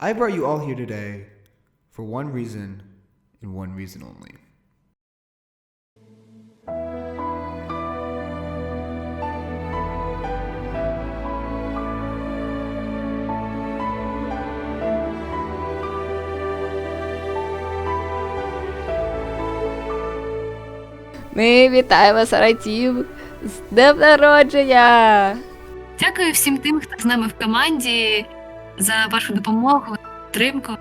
I brought you all here today for one reason and one reason only. Ми вітаємо Саратів з днем народження! Дякую всім тим, хто з нами в команді за вашу допомогу, підтримку.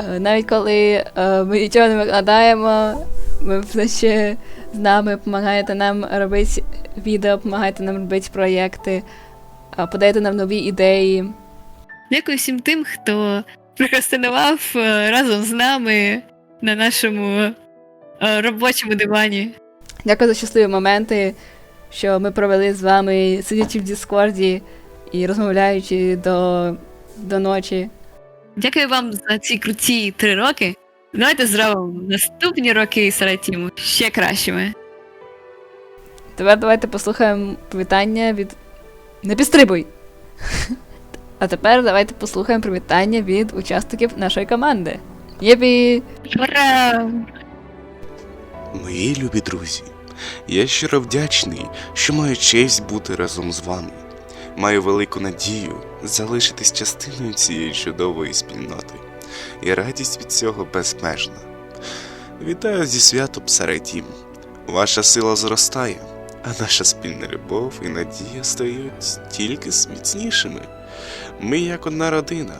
Е, Навіть коли е, ми нічого не викладаємо, ви все ще з нами допомагаєте нам робити відео, допомагаєте нам робити проєкти, е, подаєте нам нові ідеї. Дякую всім тим, хто прокрастинував разом з нами на нашому робочому дивані. Дякую за щасливі моменти, що ми провели з вами, сидячи в Діскорді і розмовляючи до, до ночі. Дякую вам за ці круті три роки. Давайте зробимо наступні роки Саратіму ще кращими. Тепер давайте послухаємо привітання від. Не підстрибуй! А тепер давайте послухаємо привітання від учасників нашої команди. Єпі! Ура! Мої любі друзі, я щиро вдячний, що маю честь бути разом з вами. Маю велику надію залишитись частиною цієї чудової спільноти, і радість від цього безмежна. Вітаю зі святом Саратім. Ваша сила зростає, а наша спільна любов і надія стають тільки міцнішими. Ми як одна родина,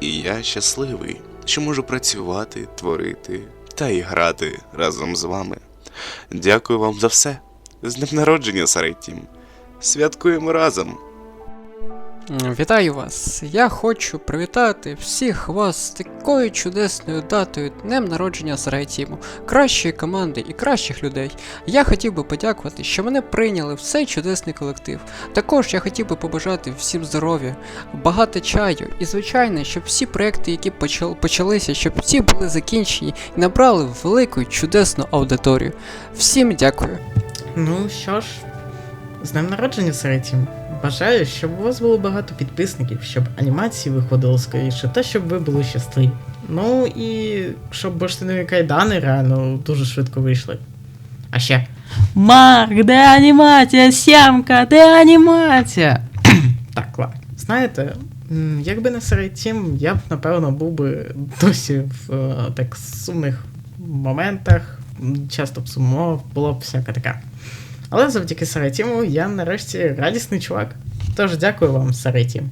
і я щасливий, що можу працювати, творити та і грати разом з вами. Дякую вам за все. З днем народження, Сарайтім. Святкуємо разом. Вітаю вас! Я хочу привітати всіх вас з такою чудесною датою Днем народження Сарайтіму, кращої команди і кращих людей. Я хотів би подякувати, що мене прийняли в цей чудесний колектив. Також я хотів би побажати всім здоров'я, багато чаю і, звичайно, щоб всі проекти, які почалися, щоб всі були закінчені і набрали велику чудесну аудиторію. Всім дякую! Ну що ж, з днем народження Саретім. Бажаю, щоб у вас було багато підписників, щоб анімації виходили скоріше, та щоб ви були щасливі. Ну і щоб бурштинові кайдани реально дуже швидко вийшли. А ще. Марк, де анімація? Сямка, де анімація? так, ладно. Знаєте, якби не Саретім, я б напевно був би досі в е, так сумних моментах, часто б сумував, було б всяка така. Але завдяки Саретіму я нарешті радісний чувак. Тож дякую вам, Саретім.